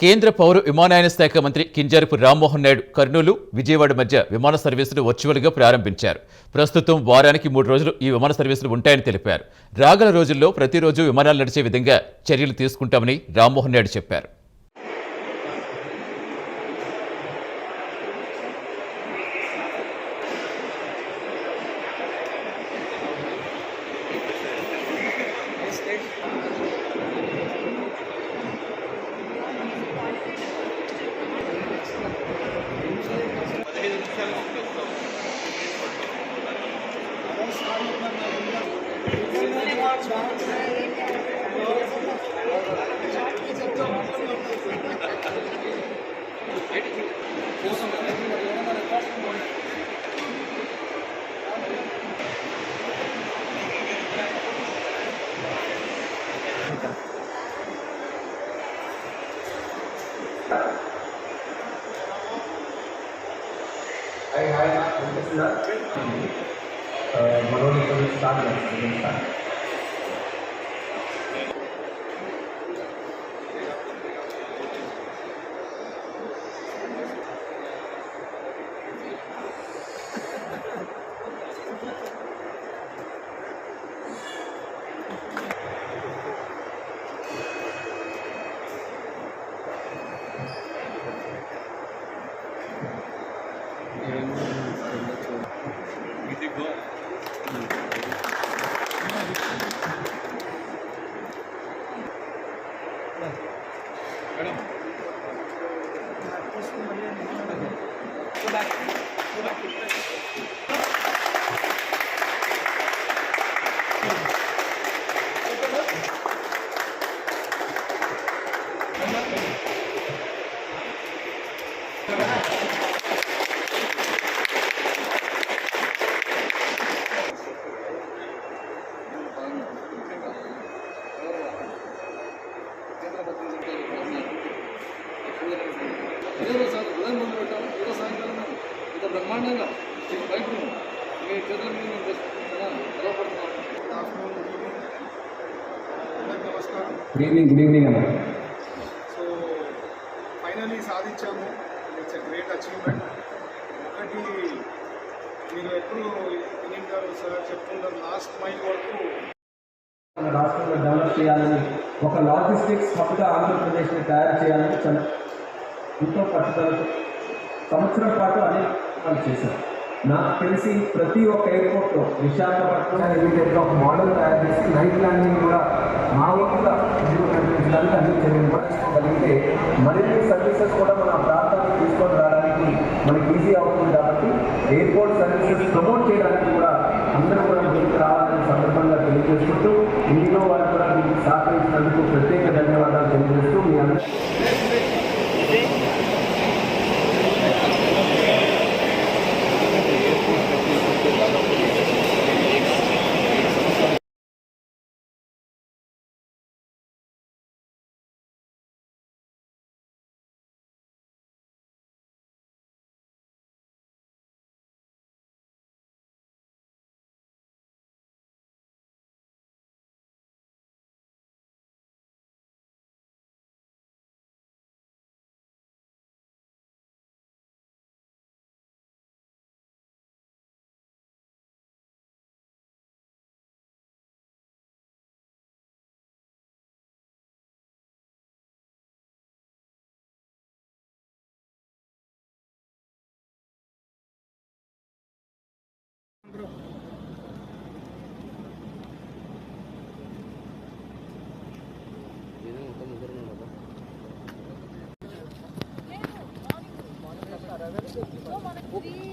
కేంద్ర పౌర విమానయాన శాఖ మంత్రి కింజారపు రామ్మోహన్ నాయుడు కర్నూలు విజయవాడ మధ్య విమాన సర్వీసులు వర్చువల్గా ప్రారంభించారు. ప్రస్తుతం వారానికి మూడు రోజులు ఈ విమాన సర్వీసులు ఉంటాయని తెలిపారు. రాగల రోజుల్లో ప్రతిరోజు విమానాలు నడిచే విధంగా చర్యలు తీసుకుంటామని రామ్మోహన్ నాయుడు చెప్పారు. I had in this last uh, Manoli Kavit Sandra, 来了，来，拜拜，拜拜。good evening good evening అన్న. సో ఫైనలీ సాధించాము. ఇట్స్ గ్రేట్ అచీవ్మెంట్ ఒకటి మీరు ఎప్పుడు వినింటారు సార్ చెప్తుంటారు లాస్ట్ మైల్ వరకు మన రాష్ట్రంలో డెవలప్ చేయాలని ఒక లాజిస్టిక్స్ హబ్గా ఆంధ్రప్రదేశ్ని తయారు చేయాలని చాలా ఎంతో పట్టుదలతో సంవత్సరం పాటు అనేక పనులు చేశారు. నాకు తెలిసి ప్రతి ఒక్క ఎయిర్పోర్ట్లో విశాఖపట్నం ఎలివేటెడ్గా ఒక మోడల్ తయారు చేసి నైట్ ల్యాండింగ్ కూడా మా వంతుగా విజయం అన్ని చర్యలు కూడా తీసుకోగలిగితే మరిన్ని సర్వీసెస్ కూడా మన ప్రాంతానికి తీసుకొని రావడానికి మనకి ఈజీ అవుతుంది కాబట్టి ఎయిర్పోర్ట్ సర్వీసెస్ ప్రమోట్ చేయడానికి కూడా అందరూ కూడా ముందుకు రావాలని సందర్భంగా తెలియజేసుకుంటూ ఇండిగో వారు కూడా దీనికి సహకరించినందుకు ప్రత్యేక ధన్యవాదాలు తెలియజేస్తూ మీ అందరూ No,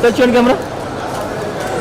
మనకి త్రీ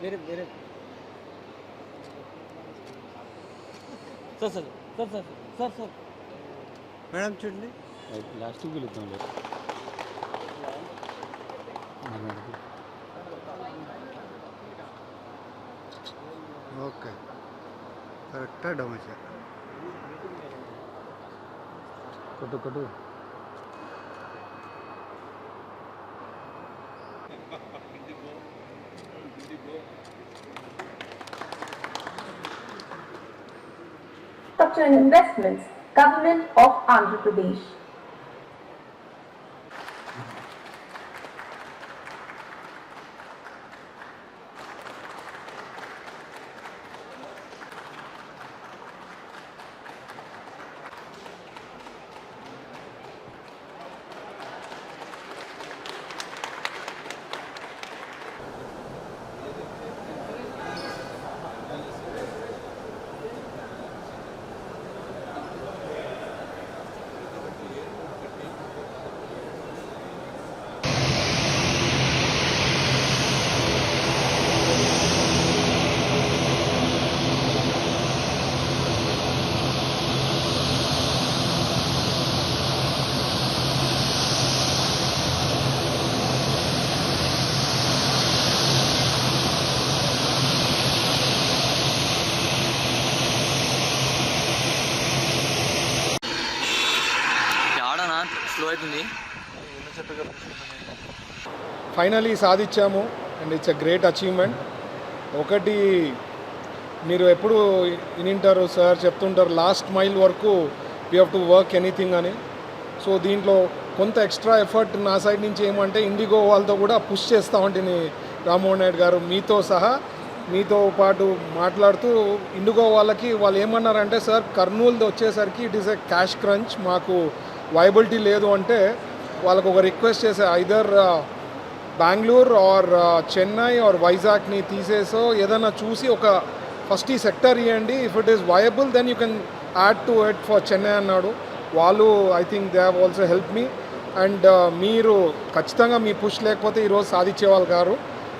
వేరే వేరే. Sir sir sir sir sir sir. Madam చూడండి. లాస్ట్కి వెళుద్దాం లేదు ఓకే. కరెక్టా డొమేషా? కొట్టు కొట్టు. Infrastructure and Investments, Government of Andhra Pradesh. అవుతుంది finally సాధించాము. And it's a great achievement ఒకటి మీరు ఎప్పుడు వినింటారు సార్ చెప్తుంటారు లాస్ట్ మైల్ వరకు you have to work anything అని. సో దీంట్లో కొంత ఎక్స్ట్రా ఎఫర్ట్ నా సైడ్ నుంచి ఏమంటే ఇండిగో వాళ్ళతో కూడా పుష్ చేస్తా ఉంటుంది రామ్మోహన్ నాయుడు గారు మీతో సహా మీతో పాటు మాట్లాడుతూ ఇండిగో వాళ్ళకి వాళ్ళు ఏమన్నారంటే సార్ కర్నూలుది వచ్చేసరికి it is a cash crunch మాకు వైబిలిటీ లేదు అంటే వాళ్ళకు ఒక రిక్వెస్ట్ చేసే either Bengaluru or Chennai or వైజాగ్ని తీసేసో ఏదైనా చూసి ఒక ఫస్ట్ ఈ సెక్టర్ ఇవ్వండి if it is viable then you can add to at for Chennai అన్నాడు. వాళ్ళు I think they have also help me and మీరు ఖచ్చితంగా మీ పుష్ లేకపోతే ఈరోజు సాధించేవాళ్ళు గారు.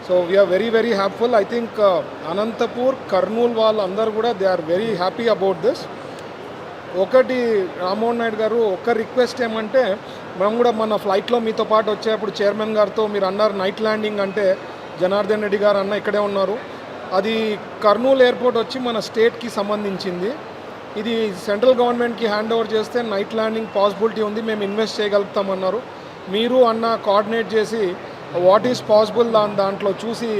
So we are very very hopeful I think Anantapur Kurnool వాళ్ళు అందరూ కూడా they are very happy about this ఒకటి రామ్మోహన్ నాయుడు గారు ఒక రిక్వెస్ట్ ఏమంటే మనం కూడా మన ఫ్లైట్లో మీతో పాటు వచ్చేప్పుడు చైర్మన్ గారితో మీరు అన్నారు నైట్ ల్యాండింగ్ అంటే జనార్దన్ రెడ్డి గారు అన్న ఇక్కడే ఉన్నారు. అది కర్నూలు ఎయిర్పోర్ట్ వచ్చి మన స్టేట్కి సంబంధించింది. ఇది సెంట్రల్ గవర్నమెంట్కి హ్యాండ్ ఓవర్ చేస్తే నైట్ ల్యాండింగ్ పాసిబిలిటీ ఉంది మేము ఇన్వెస్ట్ చేయగలుగుతామన్నారు. మీరు అన్న కోఆర్డినేట్ చేసి వాట్ ఈస్ పాసిబుల్ దాని దాంట్లో చూసి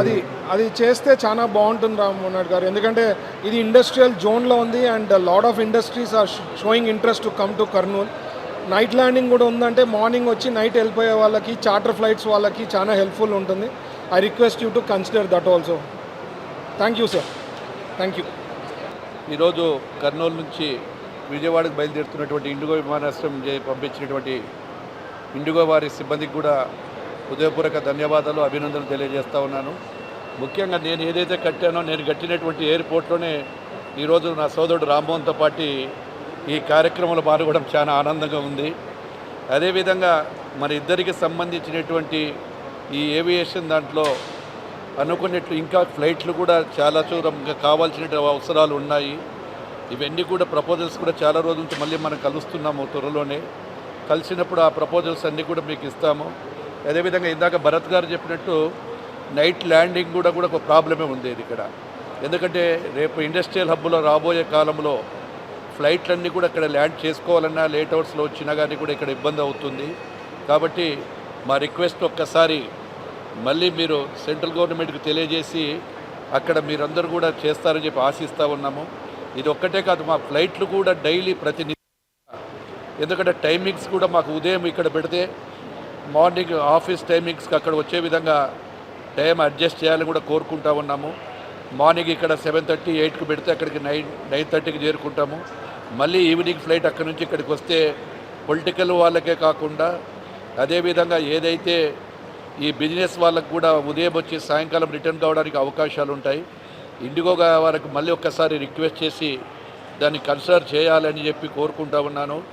అది అది చేస్తే చాలా బాగుంటుంది రామ్మోహన్ నాయుడు గారు. ఎందుకంటే ఇది ఇండస్ట్రియల్ జోన్లో ఉంది and lot of industries are showing interest to come to Kurnool night landing కూడా ఉందంటే మార్నింగ్ వచ్చి నైట్ వెళ్ళిపోయే వాళ్ళకి చార్టర్ ఫ్లైట్స్ వాళ్ళకి చాలా హెల్ప్ఫుల్ ఉంటుంది. I request you to consider that also thank you sir thank you ఈరోజు కర్నూలు నుంచి విజయవాడకు బయలుదేరుతున్నటువంటి ఇండిగో విమానాశ్రయం పంపించినటువంటి ఇండిగో వారి సిబ్బందికి కూడా హృదయపూర్వక ధన్యవాదాలు అభినందనలు తెలియజేస్తా ఉన్నాను. ముఖ్యంగా నేను ఏదైతే కట్టానో నేను కట్టినటువంటి ఎయిర్పోర్ట్లోనే ఈరోజు నా సోదరుడు రామ్మోహన్తో పాటు ఈ కార్యక్రమంలో పాల్గొనడం చాలా ఆనందంగా ఉంది. అదేవిధంగా మన ఇద్దరికి సంబంధించినటువంటి ఈ ఏవియేషన్ దాంట్లో అనుకున్నట్లు ఇంకా ఫ్లైట్లు కూడా చాలా దూరం కావాల్సిన అవసరాలు ఉన్నాయి. ఇవన్నీ కూడా ప్రపోజల్స్ కూడా చాలా రోజుల నుంచి మళ్ళీ మనం కలుస్తున్నాము త్వరలోనే. కలిసినప్పుడు ఆ ప్రపోజల్స్ అన్నీ కూడా మీకు ఇస్తాము. అదేవిధంగా ఇందాక భరత్ గారు చెప్పినట్టు నైట్ ల్యాండింగ్ కూడా కూడా ఒక ప్రాబ్లమే ఉండేది ఇక్కడ. ఎందుకంటే రేపు ఇండస్ట్రియల్ హబ్లో రాబోయే కాలంలో ఫ్లైట్లన్నీ కూడా ఇక్కడ ల్యాండ్ చేసుకోవాలన్నా లేట్ అవుట్స్లో వచ్చినా కానీ కూడా ఇక్కడ ఇబ్బంది అవుతుంది. కాబట్టి మా రిక్వెస్ట్ ఒక్కసారి మళ్ళీ మీరు సెంట్రల్ గవర్నమెంట్కి తెలియజేసి అక్కడ మీరందరూ కూడా చేస్తారని చెప్పి ఆశిస్తూ ఉన్నాము. ఇది ఒక్కటే కాదు మా ఫ్లైట్లు కూడా డైలీ ప్రతి ఎందుకంటే టైమింగ్స్ కూడా మాకు ఉదయం ఇక్కడ పెడితే మార్నింగ్ ఆఫీస్ టైమింగ్స్కి అక్కడ వచ్చే విధంగా టైం అడ్జస్ట్ చేయాలని కూడా కోరుకుంటా ఉన్నాము. మార్నింగ్ ఇక్కడ సెవెన్ థర్టీ ఎయిట్కి పెడితే అక్కడికి నైన్ నైన్ థర్టీకి చేరుకుంటాము. మళ్ళీ ఈవినింగ్ ఫ్లైట్ అక్కడి నుంచి ఇక్కడికి వస్తే పొలిటికల్ వాళ్ళకే కాకుండా అదేవిధంగా ఏదైతే ఈ బిజినెస్ వాళ్ళకు కూడా ఉదయం వచ్చి సాయంకాలం రిటర్న్ కావడానికి అవకాశాలు ఉంటాయి. ఇండిగోగా వారికి మళ్ళీ ఒక్కసారి రిక్వెస్ట్ చేసి దాన్ని కన్సిడర్ చేయాలని చెప్పి కోరుకుంటా ఉన్నాను.